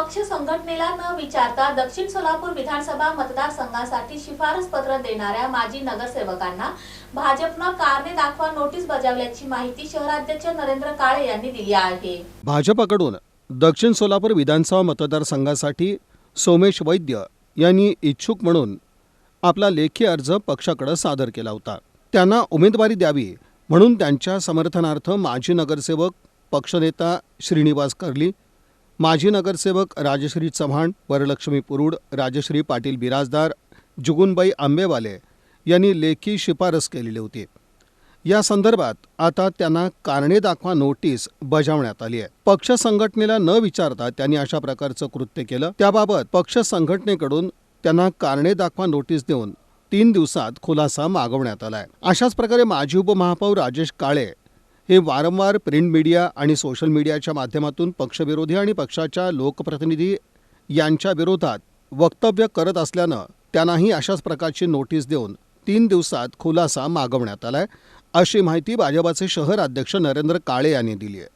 पक्ष संघटनेला न विचारता दक्षिण सोलापूर विधानसभा मतदारसंघासाठी शिफारस पत्र देणाऱ्या माजी नगरसेवकांना भाजपनं कारणे दाखवा नोटीस बजावल्याची माहिती शहराध्यक्ष नरेंद्र काळे यांनी दिली आहे. भाजपकडून दक्षिण सोलापूर विधानसभा मतदारसंघासाठी सोमेश वैद्य यांनी इच्छुक म्हणून आपला लेखी अर्ज पक्षाकडे सादर केला होता. त्यांना उमेदवारी द्यावी म्हणून त्यांच्या समर्थनार्थ माजी नगरसेवक पक्षनेता श्रीनिवास कर्ली माजी नगरसेवक राजश्री चव्हाण वरलक्ष्मी पुरुड राजश्री पाटील बिराजदार जुगुनबाई आंबेवाले यांनी लेखी शिफारस केलेली होती. या संदर्भात आता त्यांना कारणे दाखवा नोटीस बजावण्यात आली आहे. पक्ष संघटनेला न विचारता त्यांनी अशा प्रकारचं कृत्य केलं. त्याबाबत पक्ष संघटनेकडून त्यांना कारणे दाखवा नोटीस देऊन तीन दिवसात खुलासा मागवण्यात आलाय. अशाच प्रकारे माजी उपमहापौर राजेश काळे हे वारंवार प्रिंट मीडिया आणि सोशल मीडियाच्या माध्यमातून पक्षविरोधी आणि पक्षाच्या लोकप्रतिनिधी यांच्या विरोधात वक्तव्य करत असल्यानं त्यांनाही अशाच प्रकारची नोटीस देऊन तीन दिवसात खुलासा मागवण्यात आलाय अशी माहिती भाजपाचे शहर अध्यक्ष नरेंद्र काळे यांनी दिली आहे.